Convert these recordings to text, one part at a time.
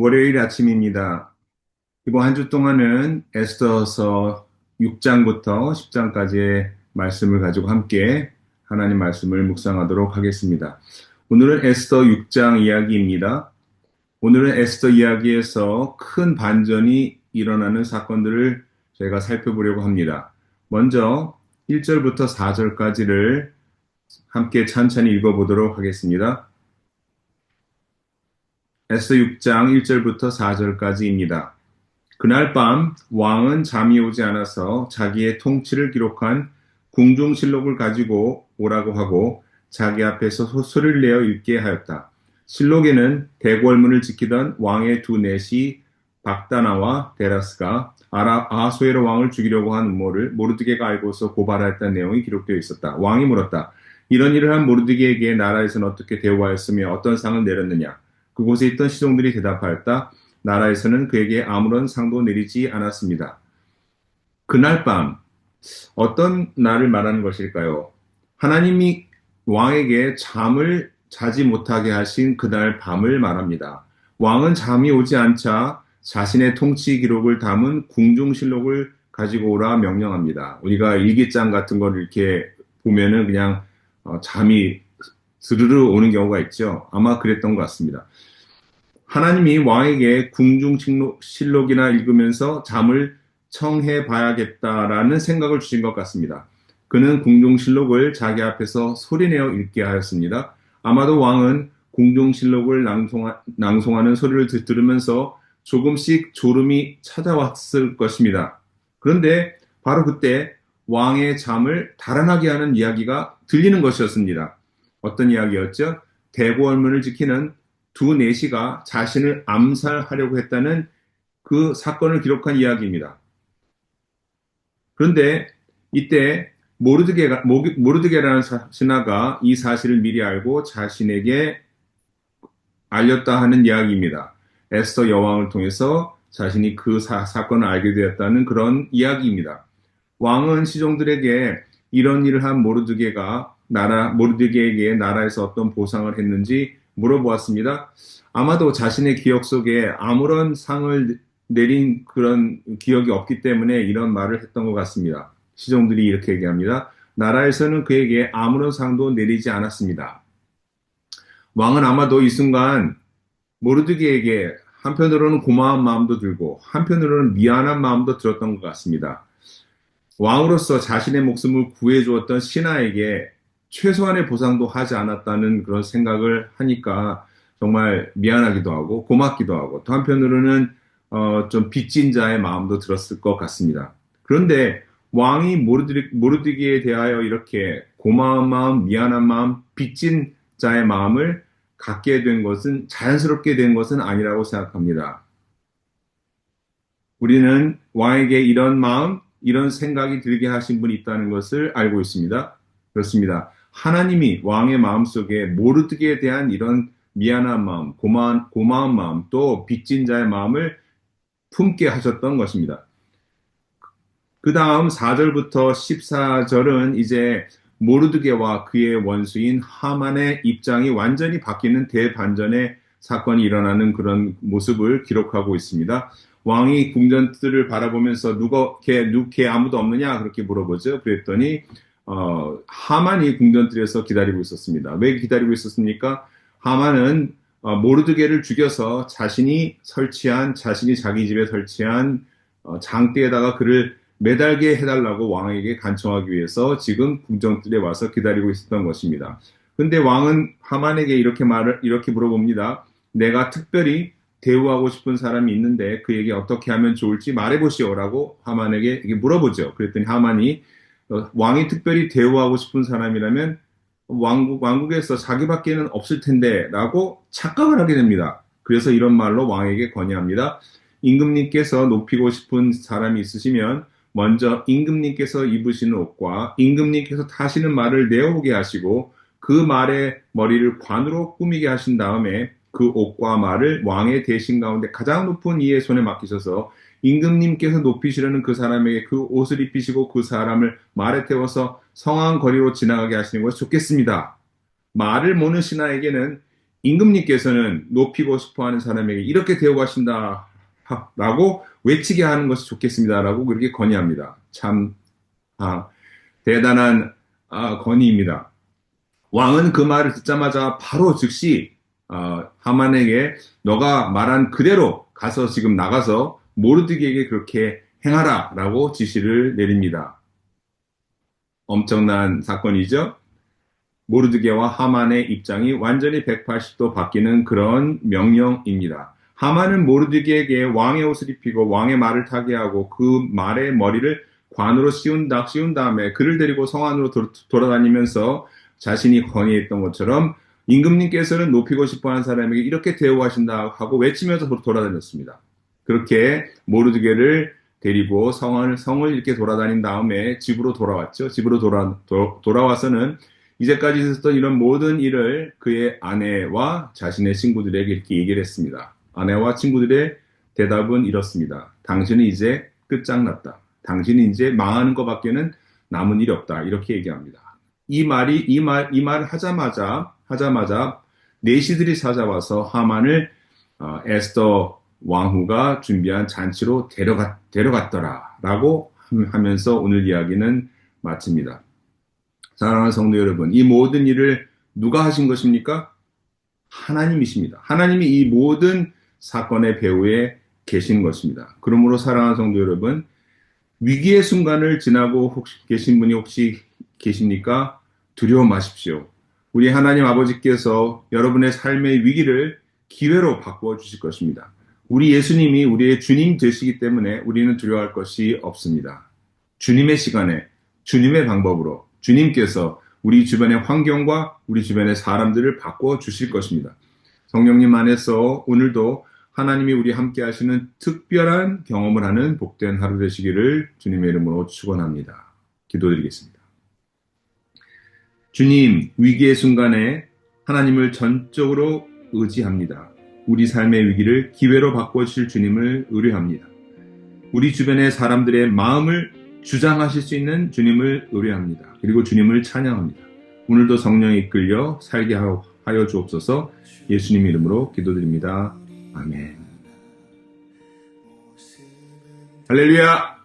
월요일 아침입니다. 이번 한 주 동안은 에스더서 6장부터 10장까지의 말씀을 가지고 함께 하나님 말씀을 묵상하도록 하겠습니다. 오늘은 에스더 6장 이야기입니다. 오늘은 에스더 이야기에서 큰 반전이 일어나는 사건들을 저희가 살펴보려고 합니다. 먼저 1절부터 4절까지를 함께 천천히 읽어보도록 하겠습니다. 에스더 6장 1절부터 4절까지입니다. 그날 밤 왕은 잠이 오지 않아서 자기의 통치를 기록한 궁중실록을 가지고 오라고 하고 자기 앞에서 소리를 내어 읽게 하였다. 실록에는 대궐문을 지키던 왕의 두 넷이 박다나와 데라스가 아라, 아소에로 왕을 죽이려고 한 음모를 모르드게가 알고서 고발하였다는 내용이 기록되어 있었다. 왕이 물었다. 이런 일을 한 모르드게에게 나라에서는 어떻게 대우하였으며 어떤 상을 내렸느냐? 그곳에 있던 시종들이 대답하였다. 나라에서는 그에게 아무런 상도 내리지 않았습니다. 그날 밤 어떤 날을 말하는 것일까요? 하나님이 왕에게 잠을 자지 못하게 하신 그날 밤을 말합니다. 왕은 잠이 오지 않자 자신의 통치 기록을 담은 궁중실록을 가지고 오라 명령합니다. 우리가 일기장 같은 걸 이렇게 보면은 그냥 어, 잠이 스르르 오는 경우가 있죠. 아마 그랬던 것 같습니다. 하나님이 왕에게 궁중 실록이나 읽으면서 잠을 청해 봐야겠다라는 생각을 주신 것 같습니다. 그는 궁중실록을 자기 앞에서 소리내어 읽게 하였습니다. 아마도 왕은 궁중실록을 낭송하, 낭송하는 소리를 들으면서 조금씩 졸음이 찾아왔을 것입니다. 그런데 바로 그때 왕의 잠을 달아나게 하는 이야기가 들리는 것이었습니다. 어떤 이야기였죠? 대고월문을 지키는 두 내시가 자신을 암살하려고 했다는 그 사건을 기록한 이야기입니다. 그런데 이때 모르드게가, 모르드게라는 신하가 이 사실을 미리 알고 자신에게 알렸다 하는 이야기입니다. 에스터 여왕을 통해서 자신이 그 사, 사건을 알게 되었다는 그런 이야기입니다. 왕은 시종들에게 이런 일을 한 모르드게가 나라 모르드게에게 나라에서 어떤 보상을 했는지 물어보았습니다. 아마도 자신의 기억 속에 아무런 상을 내린 그런 기억이 없기 때문에 이런 말을 했던 것 같습니다. 시종들이 이렇게 얘기합니다. 나라에서는 그에게 아무런 상도 내리지 않았습니다. 왕은 아마도 이 순간 모르드게에게 한편으로는 고마운 마음도 들고 한편으로는 미안한 마음도 들었던 것 같습니다. 왕으로서 자신의 목숨을 구해주었던 신하에게 최소한의 보상도 하지 않았다는 그런 생각을 하니까 정말 미안하기도 하고 고맙기도 하고 또 한편으로는 어, 좀 빚진 자의 마음도 들었을 것 같습니다. 그런데 왕이 모르드, 모르드기에 대하여 이렇게 고마운 마음, 미안한 마음, 빚진 자의 마음을 갖게 된 것은 자연스럽게 된 것은 아니라고 생각합니다. 우리는 왕에게 이런 마음, 이런 생각이 들게 하신 분이 있다는 것을 알고 있습니다. 그렇습니다. 하나님이 왕의 마음속에 모르드기에 대한 이런 미안한 마음, 고마운, 고마운 마음, 또 빚진 자의 마음을 품게 하셨던 것입니다. 그 다음 4절부터 14절은 이제 모르드게와 그의 원수인 하만의 입장이 완전히 바뀌는 대반전의 사건이 일어나는 그런 모습을 기록하고 있습니다. 왕이 궁전들을 바라보면서 누가 걔, 누 걔 아무도 없느냐 그렇게 물어보죠. 그랬더니 어, 하만이 궁전들에서 기다리고 있었습니다. 왜 기다리고 있었습니까? 하만은 어, 모르드게를 죽여서 자신이 설치한 자신이 자기 집에 설치한 어, 장대에다가 그를 매달게 해달라고 왕에게 간청하기 위해서 지금 궁전들에 와서 기다리고 있었던 것입니다. 근데 왕은 하만에게 이렇게 말을 이렇게 물어봅니다. 내가 특별히 대우하고 싶은 사람이 있는데 그에게 어떻게 하면 좋을지 말해보시오라고 하만에게 물어보죠. 그랬더니 하만이 어, 왕이 특별히 대우하고 싶은 사람이라면 왕국, 왕국에서 자기밖에는 없을 텐데 라고 착각을 하게 됩니다. 그래서 이런 말로 왕에게 건의합니다. 임금님께서 높이고 싶은 사람이 있으시면 먼저 임금님께서 입으시는 옷과 임금님께서 타시는 말을 내어오게 하시고 그 말의 머리를 관으로 꾸미게 하신 다음에 그 옷과 말을 왕의 대신 가운데 가장 높은 이의 손에 맡기셔서 임금님께서 높이시려는 그 사람에게 그 옷을 입히시고 그 사람을 말에 태워서 성황 거리로 지나가게 하시는 것이 좋겠습니다. 말을 모는 신하에게는 임금님께서는 높이고 싶어 하는 사람에게 이렇게 대우하신다 라고 외치게 하는 것이 좋겠습니다 라고 그렇게 건의합니다. 참 아, 대단한 아, 건의입니다. 왕은 그 말을 듣자마자 바로 즉시 어, 하만에게 너가 말한 그대로 가서 지금 나가서 모르드기에게 그렇게 행하라라고 지시를 내립니다. 엄청난 사건이죠. 모르드게와 하만의 입장이 완전히 180도 바뀌는 그런 명령입니다. 하만은 모르드게에게 왕의 옷을 입히고 왕의 말을 타게 하고 그 말의 머리를 관으로 씌운, 다, 씌운 다음에 그를 데리고 성 안으로 도, 돌아다니면서 자신이 건의했던 것처럼 임금님께서는 높이고 싶어 하는 사람에게 이렇게 대우하신다 하고 외치면서 돌아다녔습니다. 그렇게 모르드게를 데리고 성을, 성을 이렇게 돌아다닌 다음에 집으로 돌아왔죠. 집으로 돌아, 도, 돌아와서는 이제까지 있었던 이런 모든 일을 그의 아내와 자신의 친구들에게 이렇게 얘기를 했습니다. 아내와 친구들의 대답은 이렇습니다. 당신은 이제 끝장났다. 당신은 이제 망하는 것밖에는 남은 일이 없다. 이렇게 얘기합니다. 이 말이 이 말 이 말을 하자마자 하자마자 내시들이 찾아와서 하만을 어, 에스더 왕후가 준비한 잔치로 데려갔 데려갔더라라고 하면서 오늘 이야기는 마칩니다. 사랑하는 성도 여러분, 이 모든 일을 누가 하신 것입니까? 하나님이십니다. 하나님이 이 모든 사건의 배후에 계신 것입니다. 그러므로 사랑하는 성도 여러분, 위기의 순간을 지나고 혹시 계신 분이 혹시 계십니까? 두려워 마십시오. 우리 하나님 아버지께서 여러분의 삶의 위기를 기회로 바꾸어 주실 것입니다. 우리 예수님이 우리의 주님 되시기 때문에 우리는 두려워할 것이 없습니다. 주님의 시간에, 주님의 방법으로 주님께서 우리 주변의 환경과 우리 주변의 사람들을 바꿔 주실 것입니다. 성령님 안에서 오늘도 하나님이 우리 함께 하시는 특별한 경험을 하는 복된 하루 되시기를 주님의 이름으로 축원합니다. 기도드리겠습니다. 주님, 위기의 순간에 하나님을 전적으로 의지합니다. 우리 삶의 위기를 기회로 바꿔 주실 주님을 의뢰합니다. 우리 주변의 사람들의 마음을 주장하실 수 있는 주님을 의뢰합니다. 그리고 주님을 찬양합니다. 오늘도 성령이 이끌려 살게 하여 주옵소서 예수님 이름으로 기도드립니다. 아멘. 할렐루야!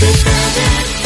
Thank you.